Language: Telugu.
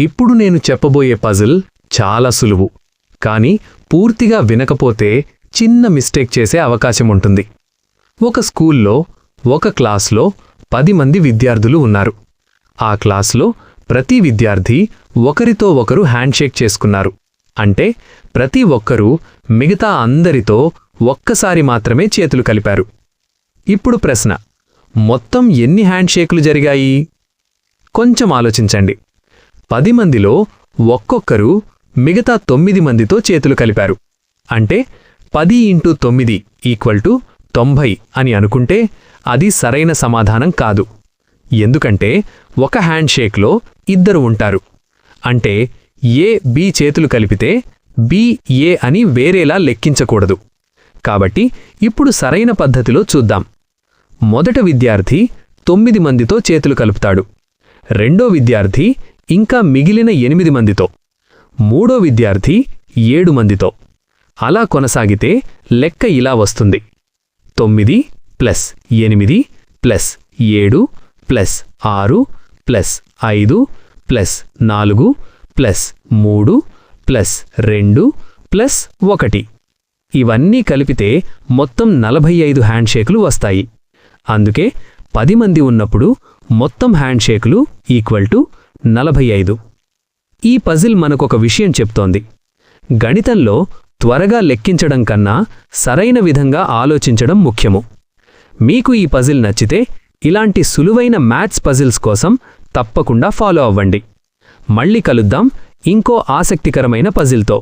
ఇప్పుడు నేను చెప్పబోయే పజిల్ చాలా సులువు. కానీ పూర్తిగా వినకపోతే చిన్న మిస్టేక్ చేసే అవకాశం ఉంటుంది. ఒక స్కూల్లో ఒక క్లాస్లో పది మంది విద్యార్థులు ఉన్నారు. ఆ క్లాస్లో ప్రతి విద్యార్థి ఒకరితో ఒకరు హ్యాండ్షేక్ చేసుకున్నారు. అంటే ప్రతి ఒక్కరూ మిగతా అందరితో ఒక్కసారి మాత్రమే చేతులు కలిపారు. ఇప్పుడు ప్రశ్న మొత్తం ఎన్ని హ్యాండ్షేకులు జరిగాయి? కొంచెం ఆలోచించండి. పది మందిలో ఒక్కొక్కరు మిగతా తొమ్మిది మందితో చేతులు కలిపారు. అంటే పది ఇంటూ తొమ్మిది ఈక్వల్ టు తొంభై అని అనుకుంటే అది సరైన సమాధానం కాదు. ఎందుకంటే ఒక హ్యాండ్షేక్లో ఇద్దరు ఉంటారు. అంటే ఏ బి చేతులు కలిపితే బి ఏ అని వేరేలా లెక్కించకూడదు. కాబట్టి ఇప్పుడు సరైన పద్ధతిలో చూద్దాం. మొదట విద్యార్థి తొమ్మిది మందితో చేతులు కలుపుతాడు. రెండో విద్యార్థి ఇంకా మిగిలిన ఎనిమిది మందితో. మూడో విద్యార్థి ఏడు మందితో. అలా కొనసాగితే లెక్క ఇలా వస్తుంది. తొమ్మిది ప్లస్ ఎనిమిది ప్లస్ ఏడు ప్లస్ ఆరు ప్లస్ ఐదు ప్లస్ నాలుగు ప్లస్ మూడు ప్లస్ రెండు ప్లస్ ఒకటి. ఇవన్నీ కలిపితే మొత్తం నలభై ఐదు హ్యాండ్షేకులు వస్తాయి. అందుకే పది మంది ఉన్నప్పుడు మొత్తం హ్యాండ్షేకులు ఈక్వల్ టు నలభై ఐదు. ఈ పజిల్ మనకొక విషయం చెప్తోంది. గణితంలో త్వరగా లెక్కించడం కన్నా సరైన విధంగా ఆలోచించడం ముఖ్యము. మీకు ఈ పజిల్ నచ్చితే ఇలాంటి సులువైన మ్యాథ్స్ పజిల్స్ కోసం తప్పకుండా ఫాలో అవ్వండి. మళ్ళీ కలుద్దాం. ఇంకో ఆసక్తికరమైన పజిల్తో.